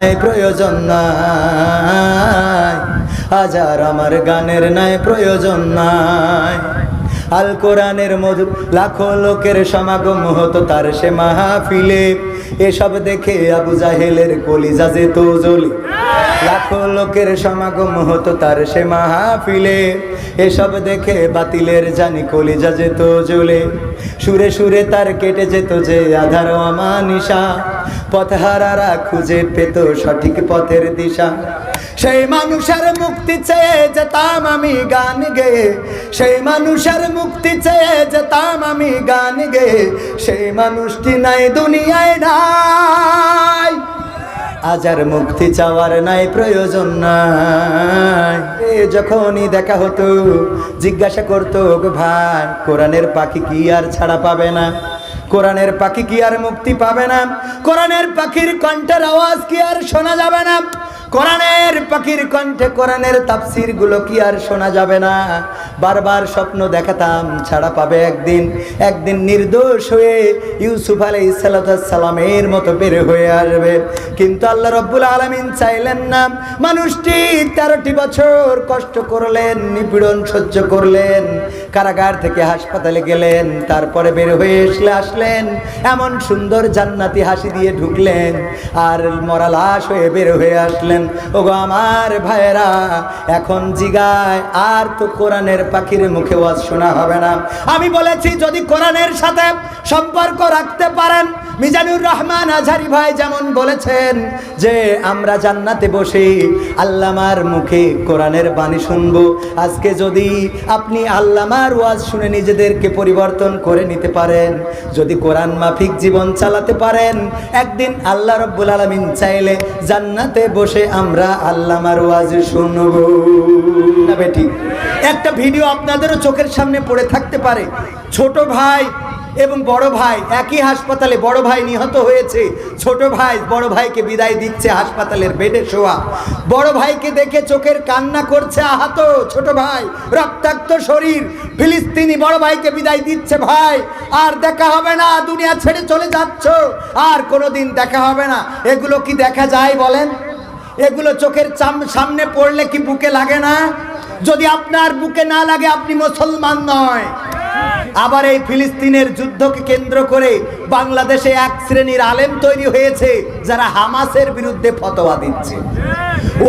প্রয়োজন নাই। হাজার আমার গানের নাই প্রয়োজন নাই। আল কোরআনের মধুর লাখো লোকের সমাগম হতো তার সে মাহাফিলে। এসব দেখে আবু জাহেলের কলিজা যেত জ্বলে। লাখো লোকের সমাগম হতো তার সে মাহফিলে। এসব দেখে বাতিলের জানি কলিজা যেত জ্বলে। সুরে সুরে তার কেটে যেত যে আধার অমানিসা পথহারারা খুঁজে পেত সঠিক পথের দিশা। সেই মানুষের মুক্তি চেয়ে যেতাম আমি গান গেয়ে সেই মানুষের মুক্তি চেয়ে যেতাম আমি গান গেয়ে সেই মানুষটি নাই, দুনিয়ায় নাই। আজার মুক্তি চাওয়ার নাই, প্রয়োজন নাই। যখনই দেখা হতো, জিজ্ঞাসা করতো, "ওগো ভাই, কোরআনের পাখি কি আর ছাড়া পাবে না? কোরআনের পাখি কি আর মুক্তি পাবে না? কোরআনের পাখির কণ্ঠের আওয়াজ কি আর শোনা যাবে না? কোরআনের পাখির কণ্ঠে কোরআনের তাফসিরগুলো কি আর শোনা যাবে না? বারবার স্বপ্ন দেখাতাম, ছাড়া পাবে একদিন। একদিন নির্দোষ হয়ে ইউসুফ আলাই সালামের মতো বের হয়ে আসবে। কিন্তু আল্লাহ রব্বুল আলমিন চাইলেন না। মানুষটি তেরোটি বছর কষ্ট করলেন, নিপীড়ন সহ্য করলেন। কারাগার থেকে হাসপাতালে গেলেন, তারপরে বের হয়ে এসলে আসলেন। এমন সুন্দর জান্নাতি হাসি দিয়ে ঢুকলেন আর মরা লাশ হয়ে বের হয়ে আসলেন। ওগো আমার ভাইয়েরা, এখন জিগায়, আর তো কোরআনের পাখির মুখে ওয়াজ শোনা হবে না। আমি বলেছি, যদি কোরআনের সাথে সম্পর্ক রাখতে পারেন, মিজানুর রহমান আঝারি ভাই যেমন বলেছেন যে, আমরা জান্নাতে বসে আল্লামার মুখে কোরআনের বাণী শুনব। আজকে যদি আপনি আল্লামার ওয়াজ শুনে নিজেদেরকে পরিবর্তন করে নিতে পারেন। যদি কোরআন মাফিক জীবন চালাতে পারেন, একদিন আল্লাহ রব্বুল আলমিন চাইলে জান্নাতে বসে আমরা আল্লামার ওয়াজ শুনব। না একটা ভিডিও আপনাদেরও চোখের সামনে পড়ে থাকতে পারে। ছোট ভাই এবং বড় ভাই, একই হাসপাতালে বড় ভাই নিহত হয়েছে। ছোট ভাই, বড় ভাইকে বিদায় দিচ্ছে হাসপাতালের বেডে শোয়া। বড় ভাইকে দেখে চোখের কান্না করছে আহত ছোট ভাই, রক্তাক্ত শরীর। ফিলিস্তিনি বড় ভাইকে বিদায় দিচ্ছে ভাই, আর দেখা হবে না, দুনিয়া ছেড়ে চলে যাচ্ছ। আর কোনোদিন দেখা হবে না। এগুলো কি দেখা যায় বলেন? এগুলো চোখের চাম- সামনে পড়লে কি বুকে লাগে না? যদি আপনার বুকে না লাগে, আপনি মুসলমান নয়। আবার এই ফিলিস্তিনের যুদ্ধকে কেন্দ্র করে বাংলাদেশে এক শ্রেণির আলেম তৈরি হয়েছে যারা হামাসের বিরুদ্ধে ফতোয়া দিচ্ছে।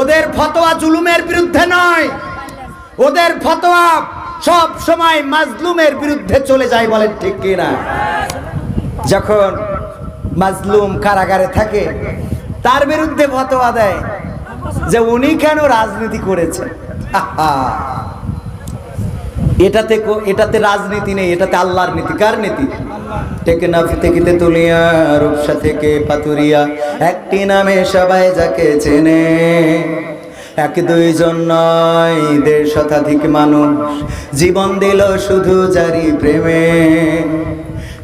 ওদের ফতোয়া জুলুমের বিরুদ্ধে নয়। ওদের ফতোয়া সব সময় মাজলুমের বিরুদ্ধে চলে যায় বলেন ঠিক কিনা? যখন মাজলুম কারাগারে থাকে, তার বিরুদ্ধে ফতোয়া দেয় যে উনি কেন রাজনীতি করেছেন? আহা! এটাতে এটাতে রাজনীতি নেই, এটাতে আল্লাহর নীতি। কার নীতি? টেকনাফ থেকে তুলিয়া, রূপসা থেকে পাতুরিয়া একটি নামে সবাই যাকে চেনে, এক দুইজন নয়, দেড় শতাধিক মানুষ। জীবন দিল শুধু জারি প্রেমে।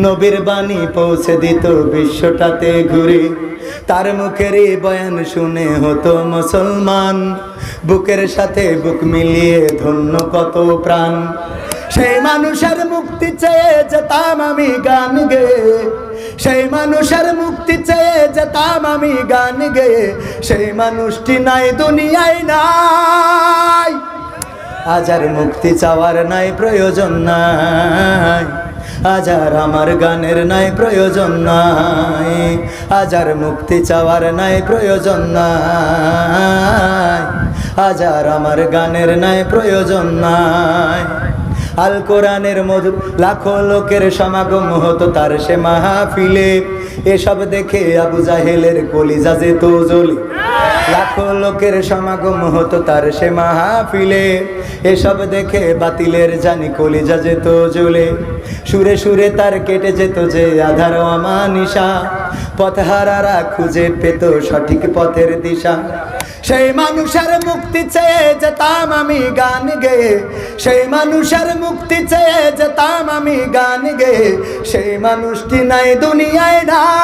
নবীর বাণী পৌঁছে দিত বিশ্বটাতে ঘুরে। তার মুখের বয়ান শুনে হতো মুসলমান। বুকের সাথে বুক মিলিয়ে ধন্য কত প্রাণ। সেই মানুষের মুক্তি চেয়ে যেতাম আমি গান গেয়ে সেই মানুষের মুক্তি চেয়ে যেতাম আমি গান গেয়ে সেই মানুষটি নাই, দুনিয়ায় নাই। আজার মুক্তি চাওয়ার নাই, প্রয়োজন নাই। আজ আর আমার গানের নাই প্রয়োজন নাই। আজ আর মুক্তি চাওয়ার নাই প্রয়োজন নাই। আজ আর আমার গানের নাই প্রয়োজন নাই। আল কোরআনের মধুর লাখো লোকের সমাগম হতো তার সে মাহফিলে। এসব দেখে আবু জাহেলের কলিজা যেত জ্বলে। লাখো লোকের সমাগম হতো তার সে মাহফিলে। এসব দেখে বাতিলের জানি কলিজা যেত জ্বলে। সুরে সুরে তার কেটে যেত যে আধার অমানিসা পথহারারা খুঁজে পেত সঠিক পথের দিশা। সেই মানুষের মুক্তি চেয়ে যেতাম আমি গান গে। সেই মানুষের মুক্তি চেয়ে যেতাম আমি গান গে। সেই মানুষটি নাই দুনিয়ায় নাই।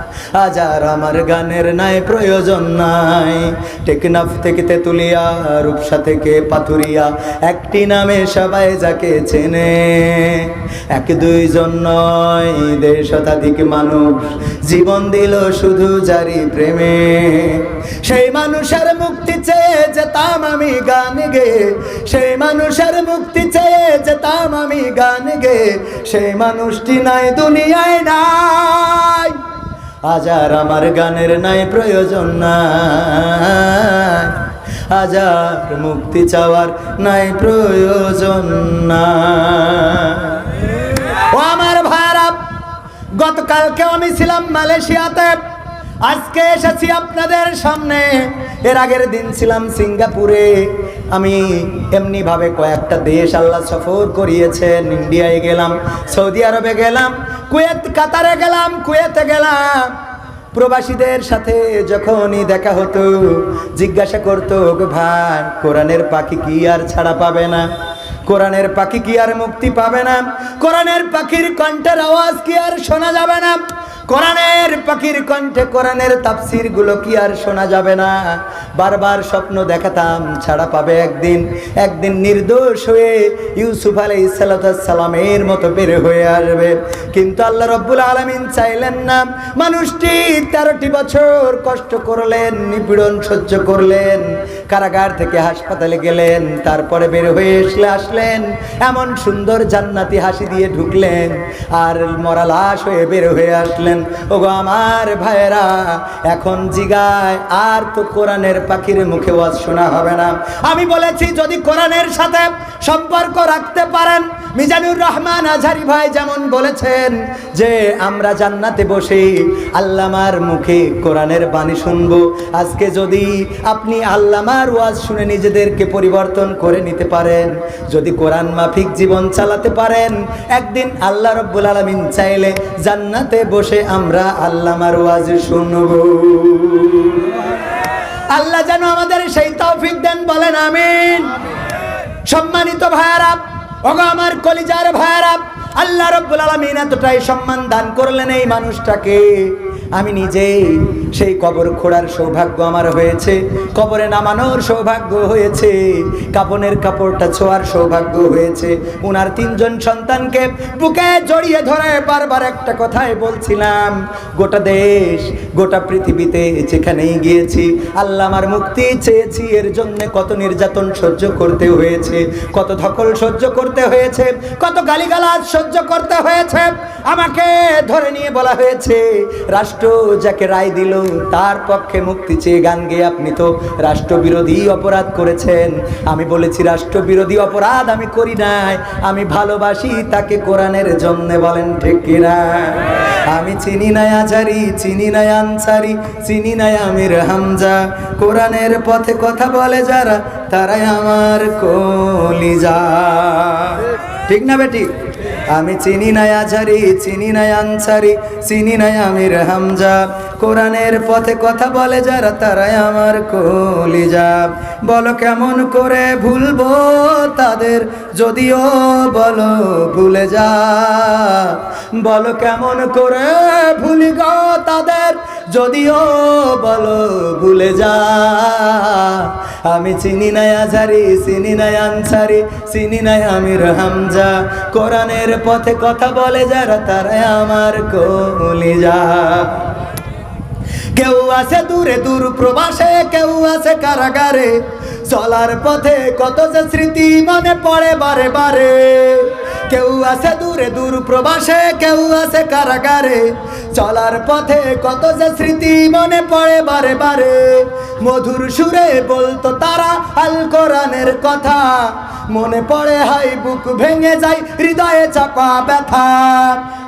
আজ আর আমার গানের নাই, প্রয়োজন নাই। টেকনাফ থেকে তেতুলিয়া, রূপসা থেকে পাথুরিয়া, একটি নামে সবাই যাকে চেনে। এক দুইজন নয়, দেড় শতাধিক মানুষ জীবন দিল শুধু জারি প্রেমে। সেই মানুষের মুক্তি চেয়ে যেতাম আমি গান গে। সেই মানুষের মুক্তি চেয়ে যেতাম আমি গান গে। সেই মানুষটি নাই, দুনিয়ায় নাই। আজ আর আমার গানের নাই প্রয়োজন না আজ আর মুক্তি চাওয়ার নাই প্রয়োজন না ও আমার ভাইরা গতকালকে আমি ছিলাম মালয়েশিয়াতে। আজকে এসেছি আপনাদের সামনে। এর আগের দিন ছিলাম সিঙ্গাপুরে। আমি এমনিভাবে কয়েকটা দেশ আল্লাহ সফর করিয়েছেন। ইন্ডিয়ায় গেলাম, সৌদি আরবে গেলাম, কুয়েত, কাতারে গেলাম, কুয়েতে গেলাম। প্রবাসীদের সাথে যখনই দেখা হতো, জিজ্ঞাসা করতো, "ওগো ভাই, কোরআনের পাখি কি আর ছাড়া পাবে না? কোরআনের পাখি কি আর মুক্তি পাবে না? কোরআনের পাখির কণ্ঠের আওয়াজ কি আর শোনা যাবে না? কোরআনের পাখির কণ্ঠে কোরআনের তাফসিরগুলো কি আর শোনা যাবে না? বারবার স্বপ্ন দেখাতাম, ছাড়া পাবে একদিন। একদিন নির্দোষ হয়ে ইউসুফ আলাই সালামের মতো বের হয়ে আসবে। কিন্তু আল্লাহ রব্বুল আলমিন চাইলেন না। মানুষটি তেরোটি বছর কষ্ট করলেন, নিপীড়ন সহ্য করলেন। কারাগার থেকে হাসপাতালে গেলেন, তারপরে বের হয়ে এসলে আসলেন। এমন সুন্দর জান্নাতি হাসি দিয়ে ঢুকলেন আর মরা লাশ হয়ে বের হয়ে আসলেন। ওগো আমার ভাইয়েরা, এখন জিগায়, আর তো কোরআনের পাখির মুখে ওয়াজ শোনা হবে না। আমি বলেছি, যদি কোরআনের সাথে সম্পর্ক রাখতে পারেন, মিজানুর রহমান আঝারি ভাই যেমন বলেছেন যে, আমরা জান্নাতে বসে আল্লামার মুখে কোরআনের বাণী শুনব। আজকে যদি আপনি আল্লামার ওয়াজ শুনে নিজেদেরকে পরিবর্তন করে নিতে পারেন। যদি কোরআন মাফিক জীবন চালাতে পারেন, একদিন আল্লাহ রব্বুল আলমিন চাইলে জান্নাতে বসে আমরা আল্লামার ওয়াজ শুনব। আল্লাহ যেন আমাদের সেই তৌফিক দেন, বলেন আমিন। সম্মানিত ভাইয়ারা, ওগো আমার কলিজার ভাইয়ারা, আল্লাহ রব্বুল আলমিন এতটাই সম্মান দান করলেন এই মানুষটাকে। আমি নিজেই সেই কবর খোঁড়ার সৌভাগ্য আমার হয়েছে। কবরে নামানোর সৌভাগ্য হয়েছে। কাপনের কাপড়টা ছোঁয়ার সৌভাগ্য হয়েছে। উনার তিনজন সন্তানকে বুকে জড়িয়ে ধরে বারবার একটা কথাই বলছিলাম, গোটা দেশ গোটা পৃথিবীতে যেখানেই গিয়েছি, আল্লাহ আমার মুক্তি চেয়েছি। এর জন্য কত নির্যাতন সহ্য করতে হয়েছে, কত ধকল সহ্য করতে হয়েছে, কত গালিগালাজ সহ্য করতে হয়েছে। আমাকে ধরে নিয়ে বলা হয়েছে, রাষ্ট্র যাকে রায় দিল, তার পক্ষে মুক্তি চেয়ে গান গেয়ে আপনি তো রাষ্ট্রবিরোধী অপরাধ করেছেন। আমি বলেছি, রাষ্ট্রবিরোধী অপরাধ আমি করি নাই, আমি ভালোবাসি তাকে কোরআনের জন্য বলেন ঠিক কিনা? আমি চিনি নাই আজারি, চিনি নাই আনসারি চিনি নাই আমির হামজা। কোরআনের পথে কথা বলে যারা, তারাই আমার কলিজা। ঠিক না বেটি? আমি চিনি নাই আঝারি চিনি নাই আনসারি, চিনি নাই আমির হামজা। কোরআনের পথে কথা বলে যারা, তারাই আমার কলিজা। বলো কেমন করে ভুলবো তাদের, যদিও বলো ভুলে যা। বলো কেমন করে ভুলি গো তাদের যদিও বলো ভুলে যা। আমি চিনি নাই আজারি চিনি নাই আনসারি, চিনি নাই আমির হামজা। কোরআনের পথে কথা বলে যারা তারা আমার কলিজা। কেউ আছে দূরে দূর প্রবাসে, কেউ আছে কারাগারে। চলার পথে কত যে স্মৃতি মনে পড়ে বারে বারে। কেউ আছে দূরে দূর প্রবাসে, কেউ আছে কারাগারে। চলার পথে কত যে স্মৃতি মনে পড়ে বারে বারে। মধুর সুরে বলতো তারা আল কোরআনের কথা। মনে পড়ে হাই, বুক ভেঙে যায়, হৃদয়ে চাপা ব্যথা।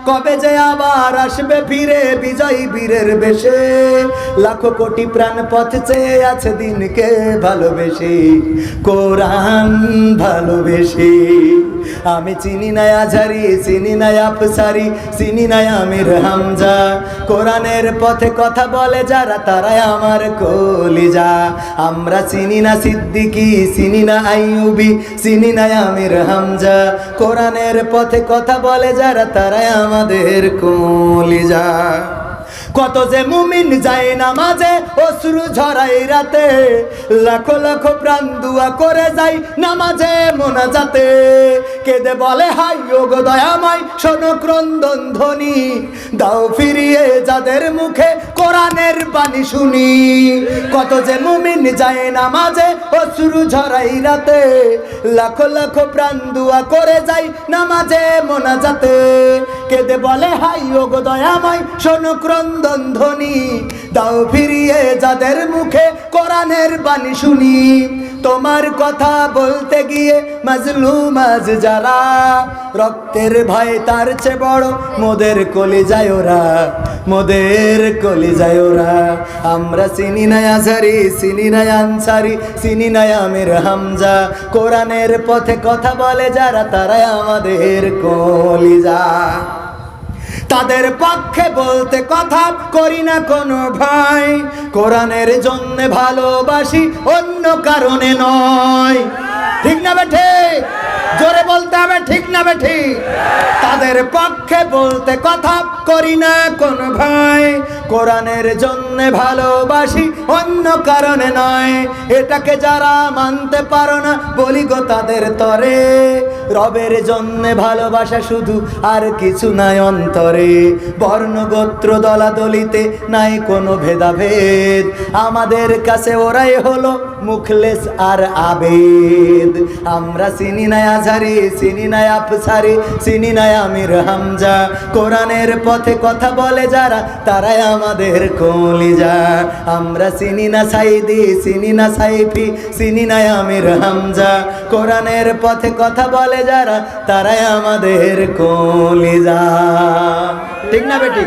কবে যে আবার আসবে ফিরে, বিজয়ী বীরের বেশে। লাখো কোটি প্রাণ পথ চেয়ে আছে দিনকে ভালোবেসে। কোরআন ভালোবেসে। আমি চিনি নাই আঝারি চিনি নাই আফসারি, চিনি নাই আমির হামজা। কোরআনের পথে কথা বলে যারা, তারাই আমার কলিজা। আমরা চিনি না সিদ্দিকি, চিনি না আইয়ুবি, চিনি না আমির হামজা। কোরআনের পথে কথা বলে যারা, তারাই আমাদের কলিজা। কত যে মুমিন যায় নামাজে, অশ্রু ঝরাই রাতে, লাখো লাখো প্রাণ দুয়া করে যাই নামাজে মোনা যাতে কেঁদে বলে, হাই যোগ দয়াময়, শোনো ক্রন্দন ধ্বনি। দাও ফিরিয়ে যাদের মুখে কোরআনের বাণী শুনি। কত যে মুমিন যায় নামাজে, অশ্রু ঝরাই রাতে। লাখো লাখো প্রাণ দুয়া করে যাই নামাজে মোনা যাতে কেঁদে বলে, হাই যোগ দয়াময়, শোনো ক্রন্দন ধ্বনি। দাও ফিরিয়ে যাদের মুখে কোরআনের বাণী শুনি। তোমার কথা বলতে গিয়ে মাজলুম আজ যারা, রক্তের ভয় তার চেয়ে বড় মোদের কলি যায় ওরা, মোদের কলি যায় ওরা। আমরা চিনি নাই আজারি, চিনি নাই আনসারি, চিনি নাই আমির হামজা। কোরআনের পথে কথা বলে যারা, তারাই আমাদের কলিজা তাদের পক্ষে বলতে কথা করি না কোনো ভাই। কোরআনের জন্য ভালোবাসি, অন্য কারণে নয়। ঠিক না বেঠে? জোরে বলতে হবে, ঠিক না বেঠি? তাদের পক্ষে বলতে কথা করি না কোন ভয় কোরআনের জন্য ভালোবাসি অন্য কারণে নয়। এটাকে যারা মানতে পারো না, বলি গো তাদের তরে। রবের জন্য ভালোবাসা শুধু আর কিছু নাই অন্তরে। বর্ণ গোত্র দলাদলিতে নাই কোনো ভেদাভেদ। আমাদের কাছে ওরাই হলো মুখলেস আর আবেদ। আমরা চিনি নাই আঝারি চিনি নাই আফসারি চিনি নাই আমির হামজা। কোরআনের পথে কথা বলে যারা, তারাই আমাদের কলিজা। আমরা চিনি না সাইদি, চিনি না সাইফি, চিনি না আমির হামজা। কোরআনের পথে কথা বলে যারা, তারাই আমাদের কলিজা। ঠিক না বেটি?